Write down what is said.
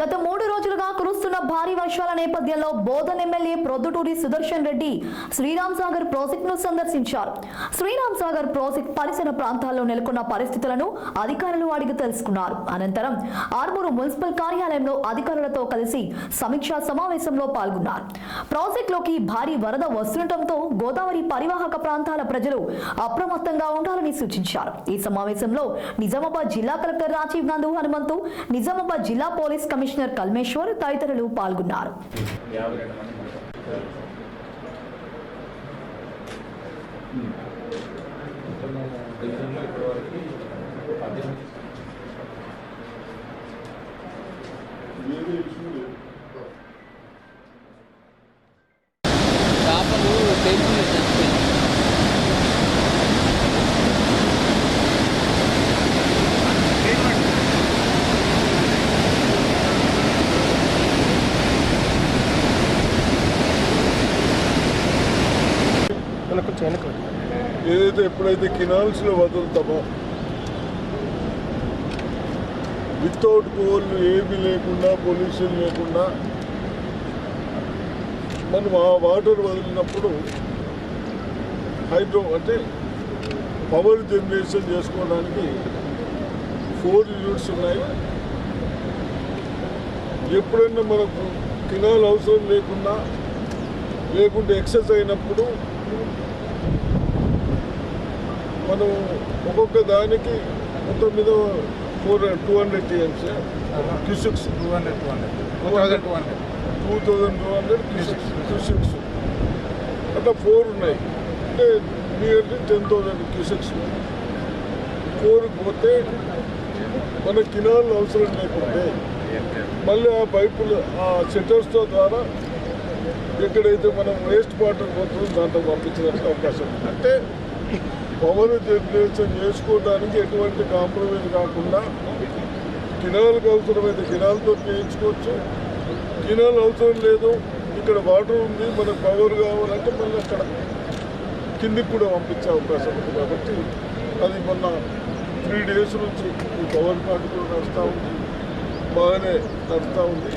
గత మూడు రోజులుగా కురుస్తున్న భారీ వర్షాల నేపథ్యంలో బోధన్ ఎమ్మెల్యే ప్రొద్దుటూరి సుదర్శన్ రెడ్డి శ్రీరామ్ సాగర్ ప్రాజెక్ట్ను సందర్శించారు. శ్రీరామ్ సాగర్ ప్రాజెక్ట్ పరిసర ప్రాంతాల్లో నెలకొన్న పరిస్థితులను అధికారులు అడిగి తెలుసుకున్నారు. అనంతరం ఆర్మూరు మున్సిపల్ కార్యాలయంలో అధికారులతో కలిసి సమీక్షా సమావేశంలో పాల్గొన్నారు. ప్రాజెక్టులోకి భారీ వరద వస్తుండటంతో గోదావరి పరివాహక ప్రాంతాల ప్రజలు అప్రమత్తంగా ఉండాలని సూచించారు. ఈ సమావేశంలో నిజామాబాద్ జిల్లా కలెక్టర్ రాజీవ్ గాంధీ హనుమంతు నిజామాబాద్ జిల్లా పోలీస్ కమిషనర్ కల్మేశ్వర్ తదితరులు పాల్గొన్నారు. చేపలు పెంచి చచ్చిపోయింది ఏదైతే ఎప్పుడైతే కినాల్స్లో వదులుతామో వితౌట్ కోల్ ఏమీ లేకుండా పొల్యూషన్ లేకుండా మనం ఆ వాటర్ వదిలినప్పుడు హైడ్రో అంటే పవర్ జనరేషన్ చేసుకోవడానికి ఫోర్ యూనిట్స్ ఉన్నాయి. ఎప్పుడైనా మనకు కినాల్ అవసరం లేకుండా లేకుంటే ఎక్సెస్ అయినప్పుడు మనం ఒక్కొక్క దానికి మొత్తం మీద four two hundred TMC. Cusecs two hundred two hundred two thousand two hundred two thousand two hundred cusecs cusecs అట్లా ఫోర్ ఉన్నాయి. అంటే nearly ten thousand cusecs four పోతే మన కినాల్ అవసరం లేకుంటే మళ్ళీ ఆ పైపులు ఆ సెటర్స్తో ద్వారా ఎక్కడైతే మనం వేస్ట్ వాటర్ పోతుందో దాంట్లో పంపించడానికి అవకాశం ఉంది. అంటే పవర్ జనరేషన్ చేసుకోవడానికి ఎటువంటి కాంప్రమైజ్ కాకుండా కినాలకు అవసరమైతే కినాలతో చేయించుకోవచ్చు. కినాలు అవసరం లేదు. ఇక్కడ వాటర్ ఉంది మనకు పవర్ కావాలంటే మళ్ళీ అక్కడ కిందికి కూడా పంపించే అవకాశం ఉంది కాబట్టి అది మొన్న త్రీ డేస్ నుంచి ఈ పవర్ ప్లాంట్ కూడా నడుస్తూ ఉంది. బాగానే నడుస్తూ ఉంది.